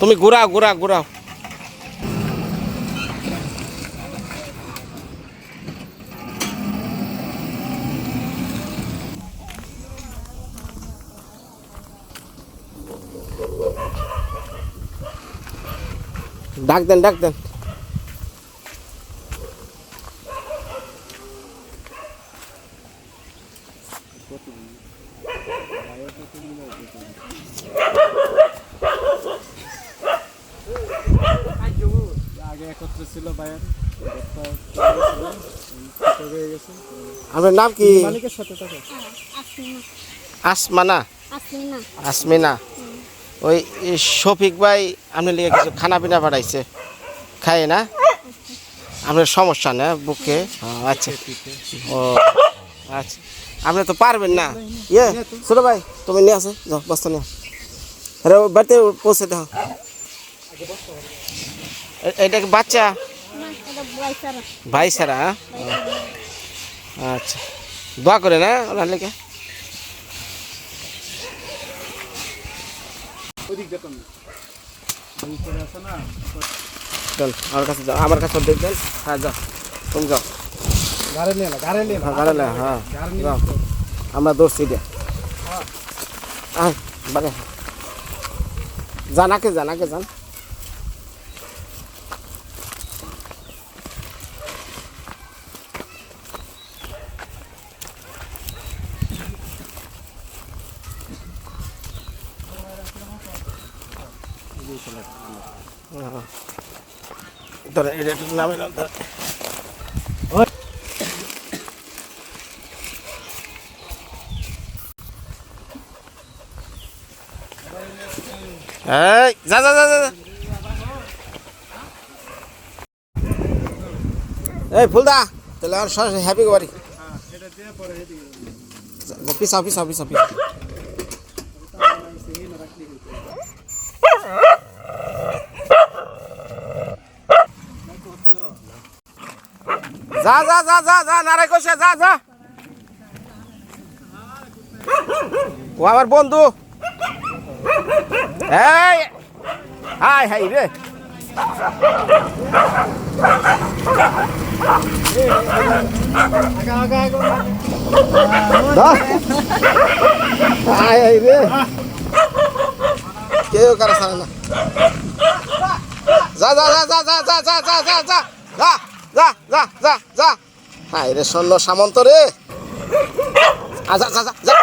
তুমি ঘুরাও ঘুরাও ঘুরাও। ডাক দেন ডাক দেন। আগে একত্রে ছিল বায়ার আপনার নাম কি মালিকের সাথে থাকে আসমানা। আসমিনা। আসমিনা। ওই শফিক ভাই আপনি লিগে কিছু খানা পিনা পাঠাইছে খাই না? আপনার সমস্যা না বুকে? আচ্ছা। ও আচ্ছা। আপনি তো পারবেন না ইয়ে ছোটো ভাই তুমি নিয়ে আসো যাও বস্তা নিয়ে আরে ও বাড়িতে পৌঁছে দাও এ- এটা কি বাচ্চা না এটা বয়সারা ভাই সারা হ্যাঁ? আচ্ছা দোয়া করে না ওনার লেগে ওইদিক যেতাম না ওই করে আছে না চল আমার কাছে যাও আমার কাছে দেখবেন হ্যাঁ যাও তুমি যাও গাড়ালে হ্যাঁ, হ্যাঁ। আমরা ধরছি দিয়া বারে জানাকে জানাকে জান ধরে এটা নামে ধরে। এই, যা যা যা যা। এই, ফুলদা, তাহলে আর সরাসরি হ্যাপি বাড়ি পিসাও পিসাও পিসাও পিসাও যা যা যা যা যা, নারায় কষে যা যা। ও, আমার বন্ধু। এই হাই হাই রে হাই হাই রে কেউ কারও সারে না যা যা যা যা যা যা যা যা যা যা যা যা যা যা যা হাই রে সৈন্য সামন্ত রে যা যা যা যা।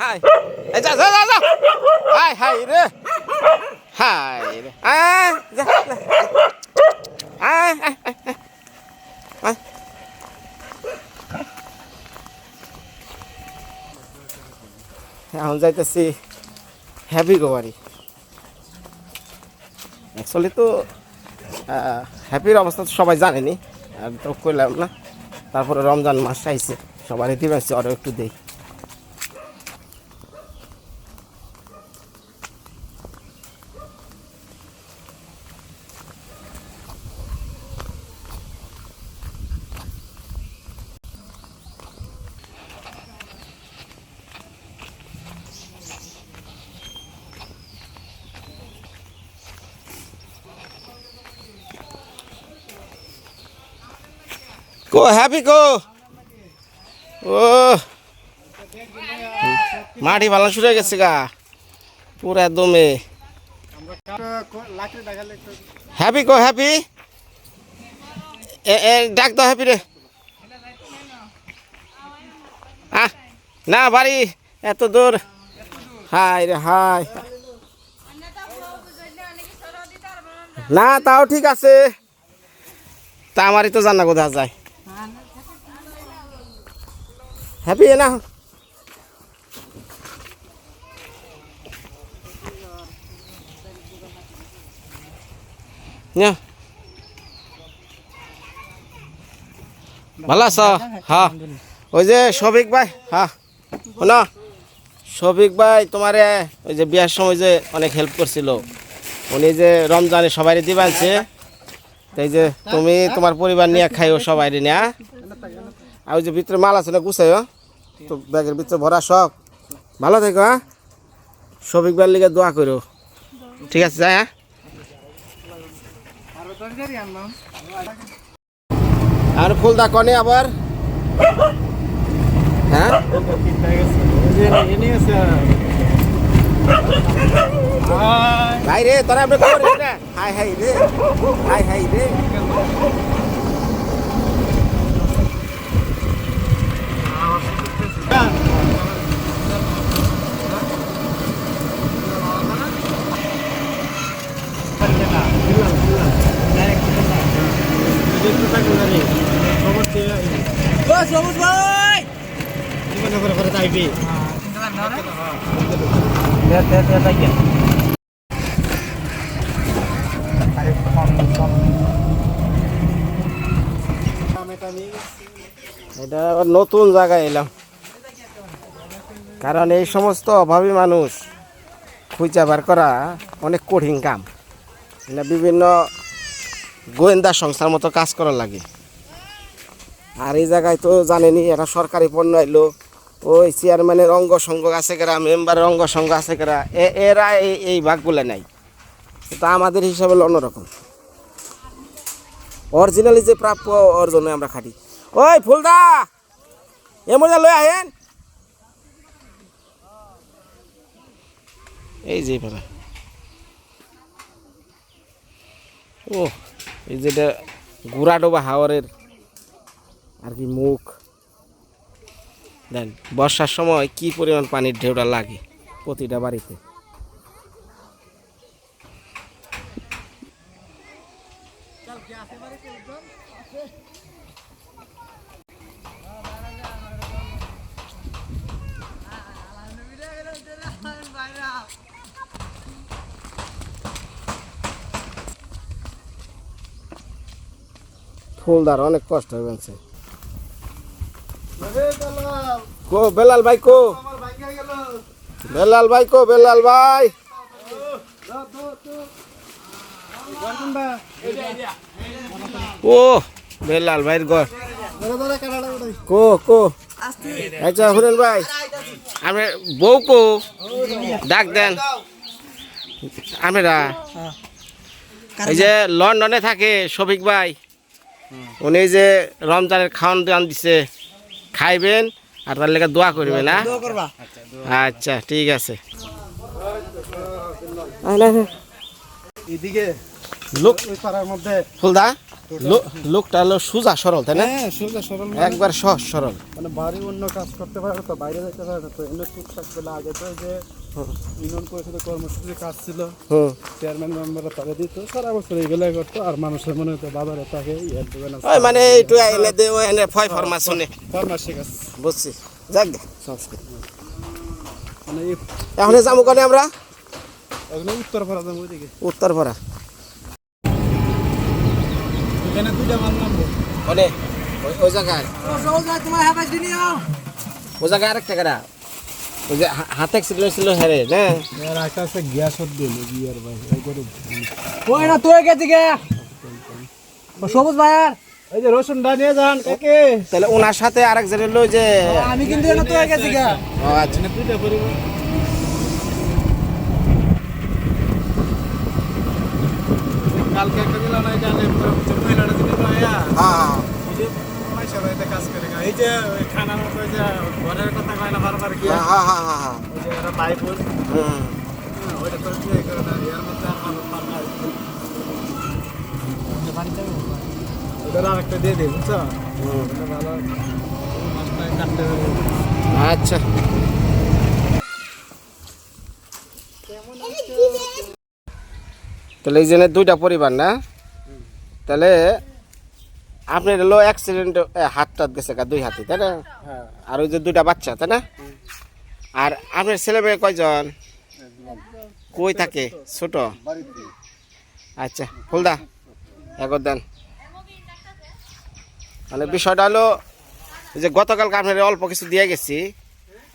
হাই। যা যা যা যা। হাই হাই রে। হাই রে। আ, যা। আয় আয় আয় আয়। আয় এখন যাইতেছি হ্যাপি গোয়ারি অ্যাকচুয়ালি তো হ্যাপির অবস্থা তো সবাই জানেনি। আর তো কইলাম না, তারপরে রমজান মাস আইছে। সবার এতে পারছি আরও একটু দেই Go, happy go. ও মাটি ভালো শুরু গেছে গা। পুরা দমে। হ্যাপি কো হ্যাপি ডাক দাও হ্যাপি রে। না, বাড়ি, এত দূর। হাই রে হাই না, তাও ঠিক আছে। তা আমারই তো জানা কোথা যায়। হ্যাপি না ভালো আছো হ্যাঁ ওই যে শফিক ভাই হ্যাঁ শোনো শফিক ভাই তোমারে ওই যে বিয়ার সময় যে অনেক হেল্প করছিল উনি যে রমজানে সবাই দিবানছে তাই যে তুমি তোমার পরিবার নিয়ে খাইও সবাই নিয়ে আর ওই যে ভিতরে মাল আছে না গুছাইও তো ব্যাগের ভিতরে ভরা সব। ভালো থেকো হ্যাঁ? ভাইয়ের লিগে দোয়া করো। ঠিক আছে হ্যাঁ? আরও ফুলদা কনে আবার? হ্যাঁ? ভাই রে, তোরা আপনি খবর হাই হাই রে। হাই হাই রে। এটা আবার নতুন জায়গায় এলাম। কারণ এই সমস্ত অভাবী মানুষ খুঁজা বার করা অনেক কঠিন কাম। এটা বিভিন্ন গোয়েন্দা সংস্থার মতো কাজ করা লাগে। আর এই জায়গায় তো জানেনি এটা সরকারি পণ্য এলো। ওই চেয়ারম্যানের অঙ্গ সঙ্গ আছে কেরা মেম্বারের অঙ্গ সঙ্গ আছে কেরা এরা এই এই ভাগগুলো নাই। তো আমাদের হিসাবে অন্যরকম। অরিজিনালি যে প্রাপ্য অর্জনে আমরা খাটি। ওই ফুলদা, এ মজা লই আহেন। এই যে পারা ও এই যেটা গুড়া ডোবা হাওয়ারের আর কি মুখ। দেন, বর্ষার সময় কি পরিমাণ পানির ঢেউটা লাগে প্রতিটা বাড়িতে? ফুলদার অনেক কষ্ট হয়ে গেছে। কো, বেলাল ভাই কো। বেলাল ভাই কো, বেলাল ভাই। ও, বেলাল ভাইয়ের ঘর। কো কো। আচ্ছা হুরেন ভাই, আমি বউ কো। ডাক দেন। আমরা। এই যে লন্ডনে থাকে শফিক ভাই। উনি যে রমজানের খাওয়ান দান দিছে খাইবেন আর তার লেগে দোয়া করবেন না আচ্ছা ঠিক আছে। এদিকে লোক পাড়ার মধ্যে ফুলদা লোকটা হলো সুজা সরল তাই না? হ্যাঁ সোজা সরল একবার সহজ সরল। মানে বাড়ি অন্য কাজ করতে পারে তো বাইরে যেতে পারে না তো এমনি টুকটাক পেলে আগে তো যে ইউনিয়ন পরিষদের কর্মসূচির কাজ ছিল। চেয়ারম্যান মেম্বাররা তাকে দিত। সারা বছর এইগুলাই করতো। আর মানুষের মনে হতো বাবারে না। মানে একটু এনে দে এনে ফয় ফরমাশনে ফরমাসি কাজ। বুঝছি। যাক সমস্যা মানে এখন যাব কনে আমরা? ওগুলো উত্তর ভারত ওইদিকে। উত্তর পাড়া এখানে দুইটা মাল নামবো। ওই ওই জায়গায়? তোমার হাফাজ দিনি ওই জায়গায় আরেকটা কারা ওই যে হাতে অ্যাক্সিডেন্ট ছিল হ্যাঁ না? এর একটা গ্যাস হত দিল গিয়ার ভাই এই করে ওই না তুই গেছি গে? ও সবুজ ভাইয়ার? এই যে রসুনটা নিয়ে যান কাকে? তাহলে ওনার সাথে আরেকজন এলো যে আমি কিন্তু না তুই গেছি গে। ও আচ্ছা। এখানে দুইটা পরিবার কালকে একটা দিল না জানে হ্যাঁ। এই যে খানার মতো যে ঘরের কথা কয় না বারবার গিয়া হ্যাঁ হ্যাঁ হ্যাঁ হ্যাঁ। ওই যে হুম। হ্যাঁ, ওইটা করে দিয়ে করে এর মধ্যে আর মানুষ পার না ওটা আর একটা দিয়ে দিই বুঝছ? হুম। ভালো। মাছটা কাটতে হবে। আচ্ছা। তাহলে এই জন্য দুইটা পরিবার না? তাহলে আপনার হলো অ্যাক্সিডেন্ট হাত টাত গেছে গা, দুই হাতে, তাই না? হ্যাঁ। আর ওই যে দুইটা বাচ্চা, তাই না? আর আপনার ছেলে মেয়ে কয়জন? কই থাকে? ছোট? আচ্ছা ফুলদা একর দেন। মানে বিষয়টা হলো, যে গতকালকে আপনার অল্প কিছু দিয়ে গেছি।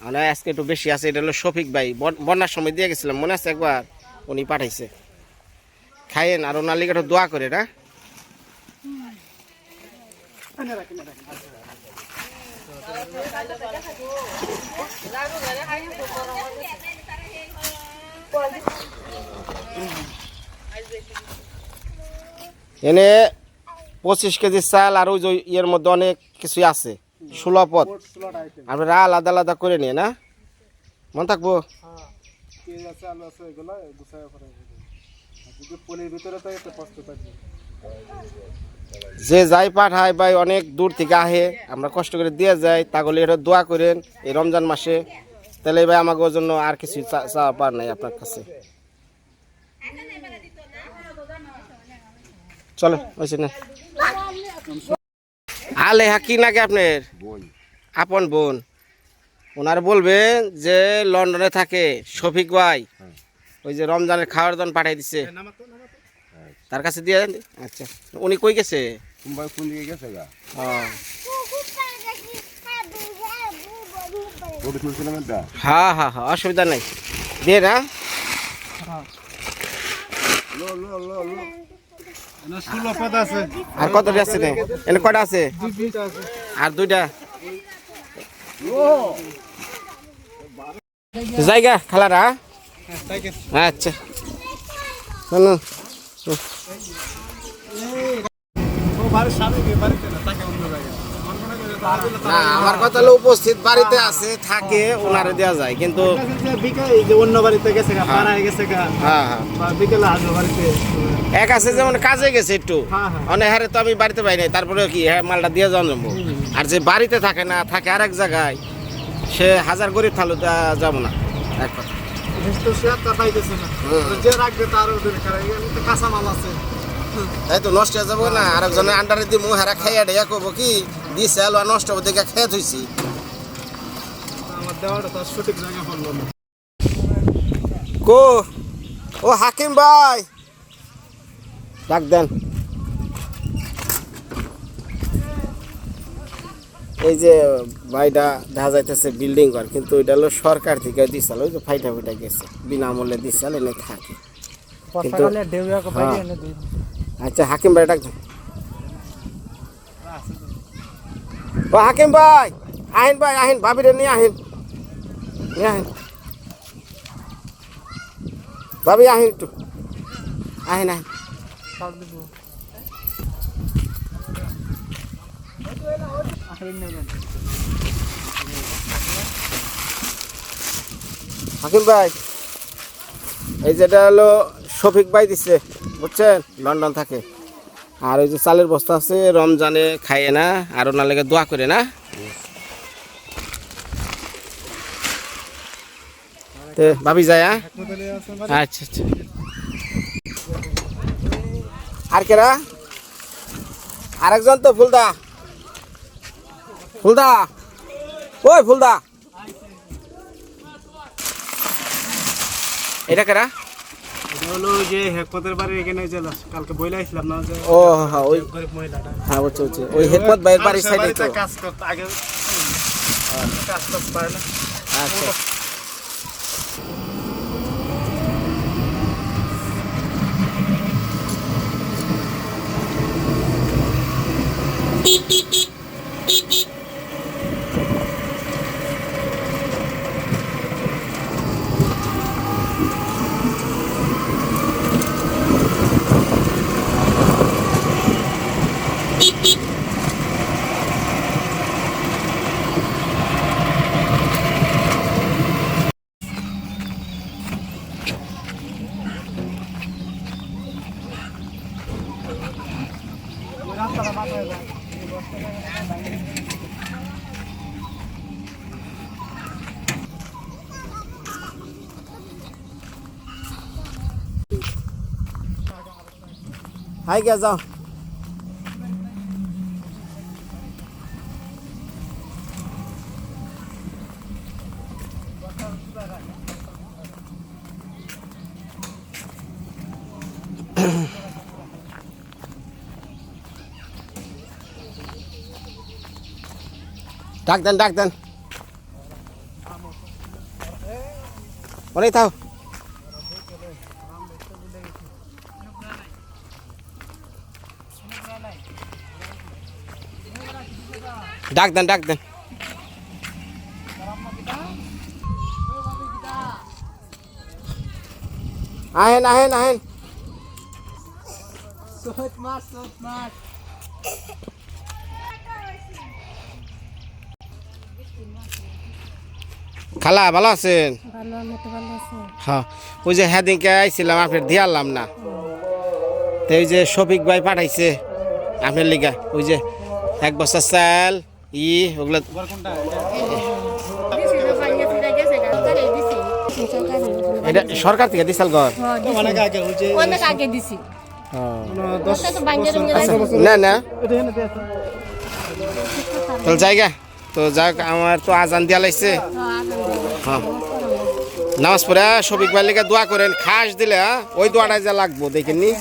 মানে আজকে একটু বেশি আছে, এটা হলো শফিক ভাই। বন- বন্যার সময় দিয়ে গেছিলাম, মনে আছে একবার? উনি পাঠাইছে। খাইয়েন, আর ওনার লিগে একটু দোয়া করে না এনে পঁচিশ কেজি চাল আর ইয়ের মধ্যে অনেক কিছু আছে সুলভ পথ আপনারা আলাদা আলাদা করে নিয়ে, না? মনে থাকব? পনির ভিতরে তো কষ্ট যে যাই পাঠায় ভাই অনেক দূর থেকে আহে আমরা কষ্ট করে দিয়ে যাই। তাহলে এটা দোয়া করেন এই রমজান মাসে। তাহলে ভাই আমাকে জন্য আর কিছু চা- চাওয়া পার নাই আপনার কাছে। চলো হয়েছে না। আলে হা কি নাকি আপনার? আপন বোন। ওনার বলবেন যে লন্ডনে থাকে শফিক ভাই। ওই যে রমজানের খাওয়ার দান পাঠাই দিছে। তার কাছে দিয়ে দেন। আচ্ছা। উনি কই গেছে? কুম্বাই কোন দিকে গেছে গা? হ্যাঁ হ্যাঁ হ্যাঁ হ্যাঁ অসুবিধা নাই। দিয়ে না না আর কতটা আছে রে? এনে কয়টা আছে? আর দুইটা? জায়গা খালারা। হ্যাঁ আচ্ছা। না আমার কথা হলো উপস্থিত বাড়িতে আছে থাকে ওনারে দেওয়া যায় কিন্তু অন্য বাড়িতে গেছে পাড়ায় গেছে হ্যাঁ হ্যাঁ। বিকেলে আসবে বাড়িতে এক আছে যেমন কাজে গেছে একটু। হ্যাঁ, হ্যাঁ। অনেক হারে তো আমি বাড়িতে পাই নাই তারপরে কি হ্যাঁ মালটা দিয়ে যাওয়া যাব। আর যে বাড়িতে থাকে না থাকে আরেক জায়গায় সে হাজার গরিব থালো যাব না এক কথা। এই তো নষ্ট হয়ে যাব না। আরেকজনের আন্ডারে দিয়ে মুখ হারা খাইয়া ডেয়া করব কি? দিছে আলো নষ্ট হবে দেখে খেয়ে থইছি। কো? ও হাকিম ভাই! ডাক দেন। এই যে ভাইটা দেখা যাইতেছে বিল্ডিং ঘর কিন্তু ওইটা হলো সরকার থেকে দিছিল ওই যে ফাইটা ফাইটা গেছে বিনামূল্যে দিছিল এনে থাকে। কিন্তু- হ্যাঁ। আচ্ছা হাকিম ভাই ডাক ও হাকিম ভাই আহিন ভাই আহিন ভাবিরে নিয়ে আহিন। নিয়ে আহিন। ভাবি আহিন একটু। আহিন আহিন। হাকিম ভাই, এই যেটা হলো শফিক ভাই দিচ্ছে বুঝছেন? লন্ডন থাকে। আর ওই যে চালের বস্তা আছে, রমজানে খাইয়ে না, আর ওনার লেগে দোয়া করে না। ভাবি যায় হ্যাঁ? আচ্ছা আচ্ছা। আর কেরা? আরেকজন তো ফুলদা। ফুলদা ওই ফুলদা। এটা কেরা? হলো যে হেকপতের বাড়ির এখানে যে কালকে বইলা আসলাম না যে ও হ্যাঁ ওই গরিব মহিলাটা। হ্যাঁ বুঝছি বুঝছি ওই হেকমত ভাইয়ের বাড়ির সাইডে কাজ করতে আগে কাজ করতে পারে না। আচ্ছা। হাই গিয়া যাও ডাক দেন ডাক দেন অনেক থাও ডাক দেন ডাক দেন আহেন আহেন আহেন সোত মাছ সোত মাছ খালা ভালো আছেন? হ্যাঁ ওই যে হেদিনকে আইছিলাম আপনার দিয়ালাম না। তো ওই যে শফিক ভাই পাঠাইছে আপনার লিগা ওই যে এক বছর চাল ই ওগুলো এটা সরকার থেকে দিছাল ঘর অনেক আগে অনেক আগে দিছি। দশ ওটা তো বাইরে রঙে না না। তাহলে জায়গা। তো যাক আমার তো আজান দিয়া লাগছে। হ্যাঁ। নামাজ পড়ে শফিক ভাই দোয়া করেন খাস দিলে হ্যাঁ, ওই দোয়াটাই যা লাগবো দেখেন নি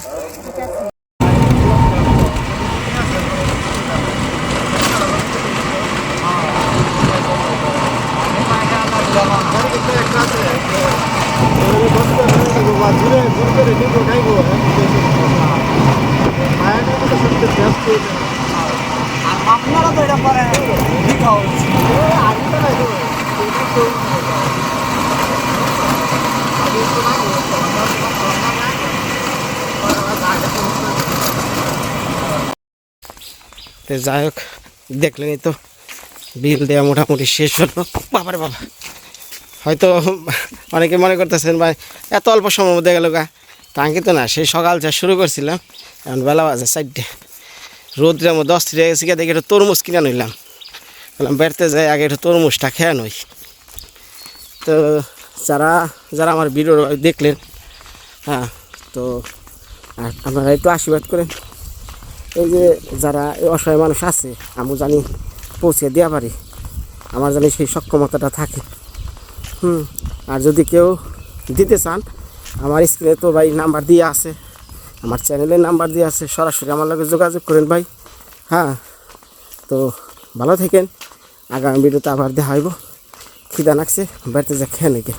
ঘুরে মায়ের মতো সত্যি ব্যস্ত আপনারা তো তো যাই হোক দেখলেনই তো বিল দেওয়া মোটামুটি শেষ হলো। বাবারে বাবা। হয়তো অনেকে মনে করতেছেন, ভাই, এত অল্প সময় মধ্যে গেল গা। টাঙ্কি তো না, সেই সকাল যা শুরু করছিলাম, এখন বেলা বাজে চারটে। রোদ্রের মধ্যে অস্থির হয়ে গেছি দেখি একটু তরমুজ কিনে নিলাম। বললাম, বেড়তে যাই, আগে একটু তরমুজটা খেয়ে নই। তো যারা যারা আমার ভিডিও দেখলেন হ্যাঁ তো আপনারা একটু আশীর্বাদ করেন। এই যে যারা অসহায় মানুষ আছে, আমি জানি পৌঁছে দেওয়া পারি। আমার জানি সেই সক্ষমতাটা থাকে। হুম, আর যদি কেউ দিতে চান, আমার স্ক্রিনে তো ভাই নাম্বার দিয়ে আছে। আমার চ্যানেলের নাম্বার দিয়ে আছে, সরাসরি আমার লগে যোগাযোগ করেন ভাই। হ্যাঁ তো ভালো থাকেন। আগামী ভিডিওতে আবার দেখা হইব। খিদা নাকছে বাড়িতে যা খেয়ে নাকি।